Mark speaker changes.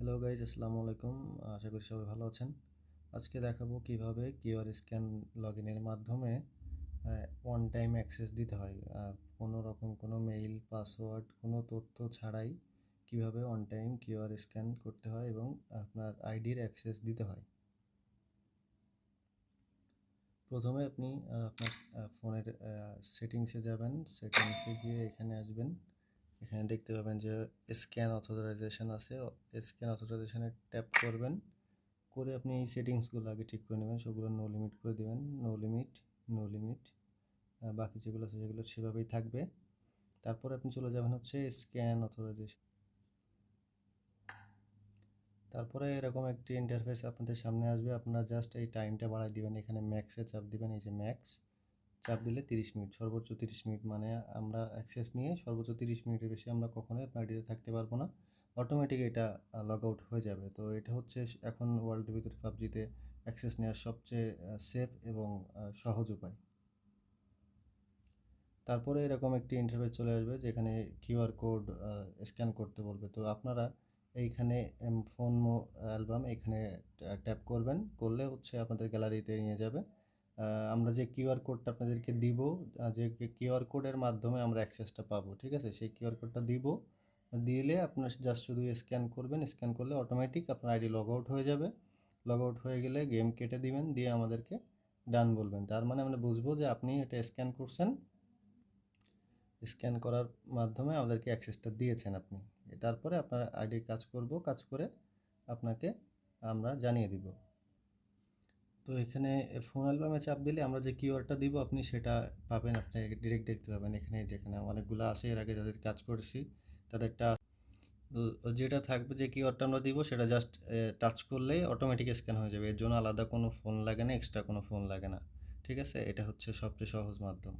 Speaker 1: Hello guys আসসালামু আলাইকুম। আশা করি সবাই ভালো আছেন। আজকে দেখাবো কীভাবে কিউআর স্ক্যান লগ ইনের মাধ্যমে ওয়ান টাইম অ্যাক্সেস দিতে হয়। কোনো রকম কোনো মেইল পাসওয়ার্ড কোনো তথ্য ছাড়াই কীভাবে ওয়ান টাইম কিউআর স্ক্যান করতে হয় এবং আপনার আইডির অ্যাক্সেস দিতে হয়। প্রথমে আপনি আপনার ফোনের সেটিংসে যাবেন। সেটিংসে গিয়ে এখানে আসবেন। এখানে দেখতে পাবেন যে স্ক্যান অথরাইজেশন আছে। স্ক্যান অথরাইজেশনে ট্যাপ করবেন। করে আপনি এই সেটিংসগুলো আগে ঠিক করে নেবেন। সবগুলো নো লিমিট করে দেবেন। নো লিমিট নো লিমিট বাকি যেগুলো আছে সেগুলো সেভাবেই থাকবে। তারপর আপনি চলে যাবেন হচ্ছে স্ক্যান অথরাইজেশন তারপরে এরকম একটি ইন্টারফেস আপনাদের সামনে আসবে। আপনারা জাস্ট এই টাইমটা বাড়াই দিবেন। এখানে ম্যাক্সে চাপ দিবেন। এই যে ম্যাক্স চাপ দিলে তিরিশ মিনিট, সর্বোচ্চ তিরিশ মিনিট মানে আমরা অ্যাক্সেস নিয়ে সর্বোচ্চ তিরিশ মিনিটের বেশি আমরা কখনোই আইডিতে থাকতে পারব না। অটোমেটিক এটা লগ আউট হয়ে যাবে। তো এটা হচ্ছে এখন ওয়ার্ল্ডের ভিতরে পাবজিতে অ্যাক্সেস নেওয়ার সবচেয়ে সেফ এবং সহজ উপায়। তারপরে এরকম একটি ইন্টারফেস চলে আসবে যেখানে কিউআর কোড স্ক্যান করতে বলবে। তো আপনারা এইখানে ফোন অ্যালবাম এখানে ট্যাপ করবেন। করলে হচ্ছে আপনাদের গ্যালারিতে নিয়ে যাবে। আমরা যে কিউআর কোডটা আপনাদেরকে দিব যে কিউআর কোডের মাধ্যমে আমরা অ্যাক্সেসটা পাবো, ঠিক আছে? সেই কিউআর কোডটা দিব। দিলে আপনার জাস্ট শুধু স্ক্যান করবেন, স্ক্যান করলে অটোমেটিক আপনার আইডি লগ আউট হয়ে যাবে। লগ আউট হয়ে গেলে গেম কেটে দিবেন, দিয়ে আমাদেরকে ডান বলবেন। তার মানে আমরা বুঝব যে আপনি এটা স্ক্যান করছেন। স্ক্যান করার মাধ্যমে আমাদেরকে অ্যাক্সেসটা দিয়েছেন আপনি। তারপরে আপনার আইডি কাজ করব, কাজ করে আপনাকে আমরা জানিয়ে দিব। তো এখানে ফোন অ্যালবামে চাপ দিলে আমরা যে কিওয়ার্ডটা দিব, আপনি সেটা পাবেন, আপনি ডিরেক্ট দেখতে পাবেন এখানে, যেখানে অনেকগুলো আছে, এর আগে যাদের কাজ করেছি, তাদেরটা যেটা থাকবে যে কিওয়ার্ডটা আমরা দিব, সেটা জাস্ট টাচ করলেই অটোমেটিক স্ক্যান হয়ে যাবে। এর জন্য আলাদা কোনো ফোন লাগে না এক্সট্রা কোনো ফোন লাগে না। ঠিক আছে? এটা হচ্ছে সবচেয়ে সহজ মাধ্যম।